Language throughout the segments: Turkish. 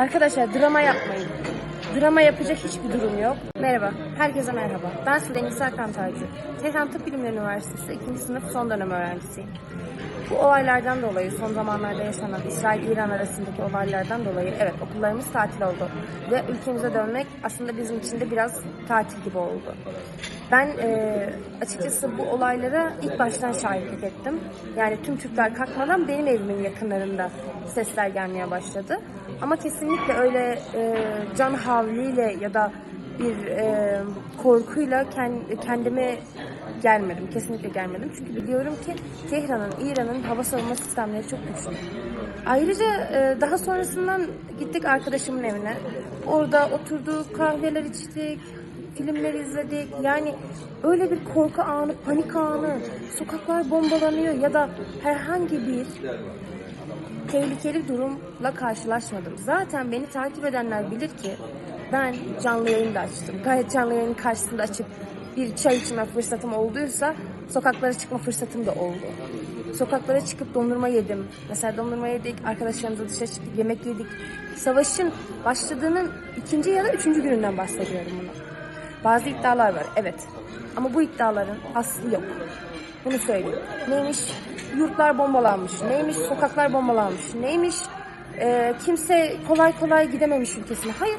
Arkadaşlar drama yapmayın. Drama yapacak hiçbir durum yok. Merhaba, herkese merhaba. Ben Sude Nisa Kantarcı. Tehran Tıp Bilimleri Üniversitesi 2. sınıf son dönem öğrencisiyim. Bu olaylardan dolayı, son zamanlarda yaşanan İsrail-İran arasındaki olaylardan dolayı evet okullarımız tatil oldu. Ve ülkemize dönmek aslında bizim için de biraz tatil gibi oldu. Ben e, açıkçası bu olaylara ilk baştan şahitlik ettim. Yani tüm Türkler kalkmadan benim evimin yakınlarında sesler gelmeye başladı. Ama kesinlikle öyle e, can havliyle ya da bir e, korkuyla kend, kendime gelmedim. Kesinlikle gelmedim. Çünkü biliyorum ki Tehran'ın, İran'ın hava savunma sistemleri çok güçlü. Ayrıca e, daha sonrasından gittik arkadaşımın evine. Orada oturduk, kahveler içtik, filmler izledik. Yani öyle bir korku anı, panik anı, sokaklar bombalanıyor ya da herhangi bir tehlikeli durumla karşılaşmadım. Zaten beni takip edenler bilir ki ben canlı yayın da açtım. Gayet canlı yayının karşısında açıp bir çay içme fırsatım olduysa sokaklara çıkma fırsatım da oldu. Sokaklara çıkıp dondurma yedim. Mesela dondurma yedik, arkadaşlarımızla dışarı çıktık, yemek yedik. Savaşın başladığının ikinci ya da üçüncü gününden bahsediyorum bunu. Bazı iddialar var, evet. Ama bu iddiaların aslı yok. Bunu söyleyeyim. Neymiş? Yurtlar bombalanmış. Neymiş? Sokaklar bombalanmış. Neymiş? Ee, kimse kolay kolay gidememiş ülkesine. Hayır.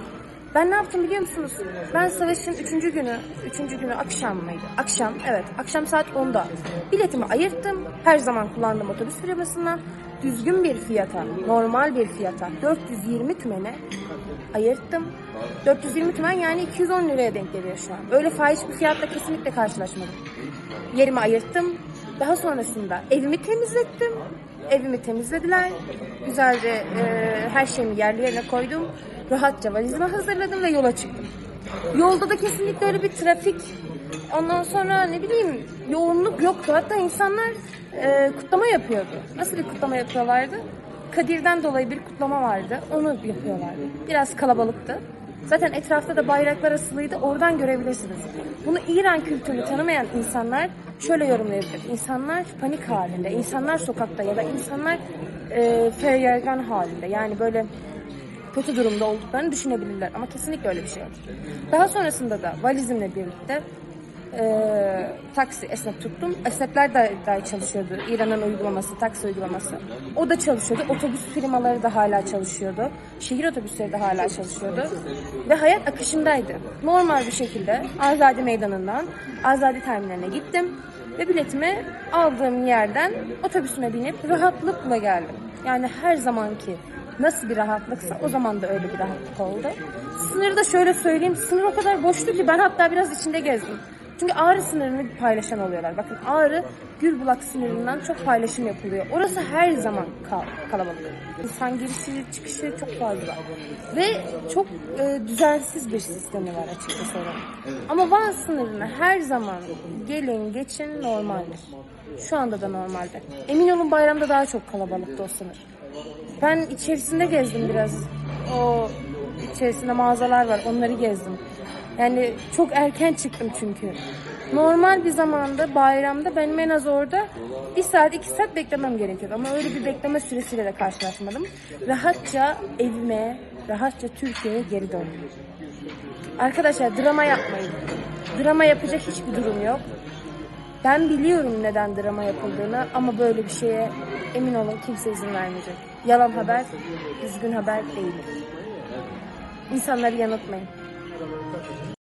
Ben ne yaptım biliyor musunuz? Ben savaşın üçüncü günü, üçüncü günü akşam mıydı? Akşam, evet. Akşam saat 10'da. Biletimi ayırttım. Her zaman kullandığım otobüs firmasından düzgün bir fiyata, normal bir fiyata 420 tümene ayırttım. 420 tümen yani 210 liraya denk geliyor şu an. Öyle fahiş bir fiyatla kesinlikle karşılaşmadım. Yerimi ayırttım. Daha sonrasında evimi temizlettim. Evimi temizlediler. Güzelce e, her şeyimi yerli yerine koydum. Rahatça valizimi hazırladım ve yola çıktım. Yolda da kesinlikle öyle bir trafik Ondan sonra ne bileyim yoğunluk yoktu. Hatta insanlar e, kutlama yapıyordu. Nasıl bir kutlama yapıyorlardı? Kadir'den dolayı bir kutlama vardı. Onu yapıyorlardı. Biraz kalabalıktı. Zaten etrafta da bayraklar asılıydı. Oradan görebilirsiniz. Bunu İran kültürünü tanımayan insanlar şöyle yorumlayabilir. İnsanlar panik halinde, insanlar sokakta ya da insanlar e, feryergan halinde. Yani böyle kötü durumda olduklarını düşünebilirler. Ama kesinlikle öyle bir şey yok. Daha sonrasında da valizimle birlikte e, taksi esnaf tuttum. Esnaflar da dahi çalışıyordu. İran'ın uygulaması, taksi uygulaması. O da çalışıyordu. Otobüs firmaları da hala çalışıyordu. Şehir otobüsleri de hala çalışıyordu. Ve hayat akışındaydı. Normal bir şekilde Azadi Meydanı'ndan Azadi Terminaline gittim. Ve biletimi aldığım yerden otobüsüme binip rahatlıkla geldim. Yani her zamanki nasıl bir rahatlıksa o zaman da öyle bir rahatlık oldu. Sınırda şöyle söyleyeyim, sınır o kadar boştu ki ben hatta biraz içinde gezdim. Çünkü Ağrı sınırını paylaşan oluyorlar. Bakın Ağrı Gülbulak sınırından çok paylaşım yapılıyor. Orası her zaman kal- kalabalık. İnsan girişi çıkışı çok fazla. Ve çok e, düzensiz bir sistemi var açıkçası oranın. Ama Van sınırına her zaman gelin geçin normaldir. Şu anda da normalde. Emin olun bayramda daha çok kalabalıktı o sınır. Ben içerisinde gezdim biraz. O içerisinde mağazalar var. Onları gezdim. Yani çok erken çıktım çünkü. Normal bir zamanda bayramda benim en az orada bir saat iki saat beklemem gerekiyordu. Ama öyle bir bekleme süresiyle de karşılaşmadım. Rahatça evime, rahatça Türkiye'ye geri döndüm. Arkadaşlar drama yapmayın. Drama yapacak hiçbir durum yok. Ben biliyorum neden drama yapıldığını ama böyle bir şeye emin olun kimse izin vermeyecek. Yalan haber, düzgün haber değildir. İnsanları yanıltmayın. galera que tá aqui.